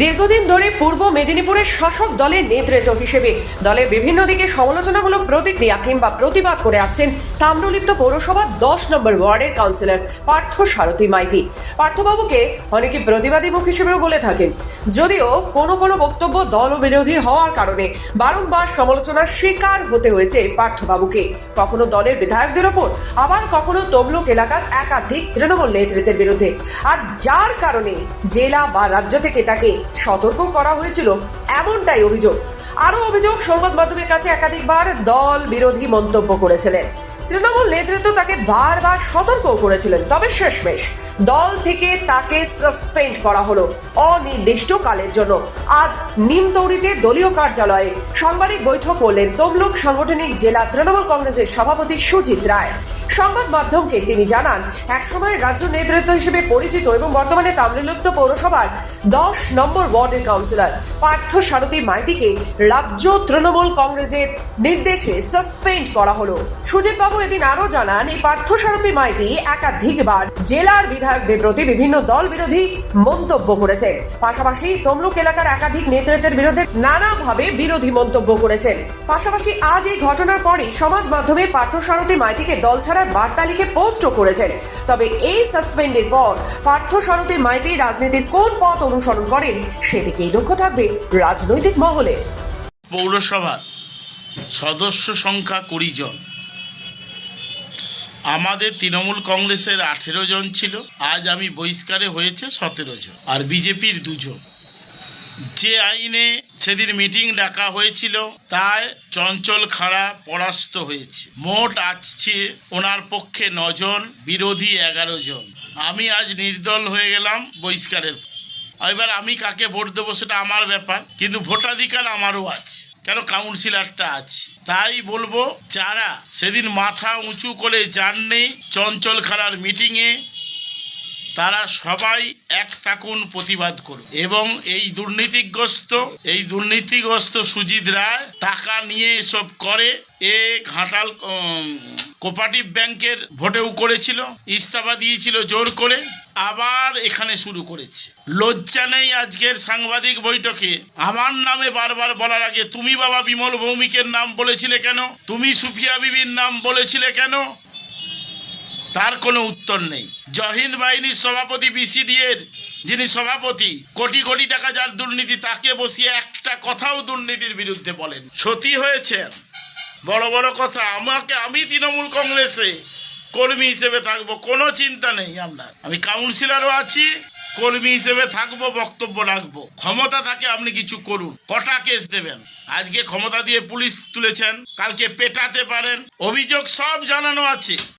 দীর্ঘদিন ধরে পূর্ব মেদিনীপুরের শাসক দলের নেতৃত্ব হিসেবে দলের বিভিন্ন দিকে সমালোচনামূলক প্রতিক্রিয়া কিংবা প্রতিবাদ করে আসছেন তাম্রলিপ্ত পৌরসভার দশ নম্বর ওয়ার্ডের কাউন্সিলর পার্থ সারথী মাইতি। পার্থবাবুকে অনেকে প্রতিবাদী মুখ হিসেবেও বলে থাকেন। যদিও কোনো কোনো বক্তব্য দল বিরোধী হওয়ার কারণে বারংবার সমালোচনার শিকার হতে হয়েছে পার্থবাবুকে। কখনো দলের বিধায়কদের ওপর, আবার কখনো তমলুক এলাকার একাধিক তৃণমূল নেতৃত্বের বিরুদ্ধে। আর যার কারণে জেলা বা রাজ্য থেকে তাকে সতর্ক করা হয়েছিল এমনটাই অভিযোগ। আরও অভিযোগ, সংবাদ মাধ্যমের কাছে একাধিকবার দল বিরোধী মন্তব্য করেছিলেন। তৃণমূল নেতৃত্ব তাকে বারবার সতর্ক করেছিলেন। তবে শেষমেশ দল থেকে তাকে সাসপেন্ড করা হলো অনির্দিষ্টকালের জন্য। আজ নিমতৌড়িতে দলীয় কার্যালয়ে সাংবাদিক বৈঠক করলেন তমলুক সাংগঠনিক জেলা তৃণমূল কংগ্রেসের সভাপতি সুজিত রায়। সংবাদ মাধ্যমকে তিনি জানান, একসময় রাজ্য নেতৃত্ব হিসেবে পরিচিত এবং বর্তমানে তাম্রলিপ্ত পৌরসভার দশ নম্বর ওয়ার্ডের কাউন্সিলর পার্থ সারথী মাইতিকে রাজ্য তৃণমূল কংগ্রেসের নির্দেশে সাসপেন্ড করা হলো। সুজিত বাবু এদিন আরও জানান, এই পার্থ সারথী মাইতি একাধিকবার জেলার বিধায়কদের প্রতি বিভিন্ন দল বিরোধী মন্তব্য করেছেন। পাশাপাশি তমলুক এলাকার একাধিক নেতৃত্বের বিরুদ্ধে নানাভাবে বিরোধী মন্তব্য করেছেন। পাশাপাশি আজ এই ঘটনার পরই সমাজ মাধ্যমে পার্থ সারথী মাইতিকে দল ছাড়ার বার্তা লিখে পোস্টও করেছেন। তবে এই সাসপেন্ডের পর পার্থ সারথী মাইতি রাজনীতির কোন পথ অনুসরণ করেন, সেদিকেই লক্ষ্য থাকবে রাজনৈতিক মহলে। পৌরসভার সদস্য সংখ্যা কুড়ি জন। আমাদের তৃণমূল কংগ্রেসের আঠেরো জন ছিল। আজ আমি বহিষ্কারে হয়েছে সতেরো জন। আর বিজেপির দুজন। যে আইনে সেদিন মিটিং ডাকা হয়েছিল, তাই চঞ্চল খাড়া পরাস্ত হয়েছে। মোট আছে ওনার পক্ষে নজন, বিরোধী এগারো জন। আমি আজ নির্দল হয়ে গেলাম বহিষ্কারের এবার আমি কাকে ভোট দেবো সেটা আমার ব্যাপার, কিন্তু ভোটাধিকার আমারও আছে, কেন কাউন্সিলরটা আছে। তাই বলব, যারা সেদিন মাথা উঁচু করে যাননি চঞ্চল খাড়ার মিটিংয়ে তারা সবাই এক থাকুন প্রতিবাদ করুন। এবং এই দুর্নীতিগ্রস্ত এই দুর্নীতিগ্রস্ত সুজিত রায় টাকা নিয়ে এসব করে এ ঘাটাল কোপারেটিভ ব্যাংকের ভোটেও করেছিল, ইস্তফা দিয়েছিল জোর করে, আবার এখানে শুরু করেছে। লজ্জা নেই আজকের সাংবাদিক বৈঠকে। আমার নামে বারবার বলার আগে, তুমি বাবা বিমল ভৌমিকের নাম বলেছিলে কেন? তুমি সুফিয়া বিবির নাম বলেছিলে কেন? তার কোনো উত্তর নেই। জহিন্দ বাহিনীর সভাপতি বিসিডি এর যিনি সভাপতি, কোটি কোটি টাকা যার দুর্নীতি, তাকে বসিয়ে একটা কথাও দুর্নীতির বিরুদ্ধে বলেন। সতী হয়েছে। বড় বড় কথা, আমাকে আমি তৃণমূল কংগ্রেসে কর্মী হিসেবে থাকব, কোনো চিন্তা নেই আপনার। আমি কাউন্সিলারও আছি, কর্মী হিসেবে থাকব, বক্তব্য রাখব। ক্ষমতা থাকে, আপনি কিছু করুন। কটা কেস দেবেন? আজকে ক্ষমতা দিয়ে পুলিশ তুলেছেন, কালকে পেটাতে পারেন। অভিযোগ সব জানানো আছে।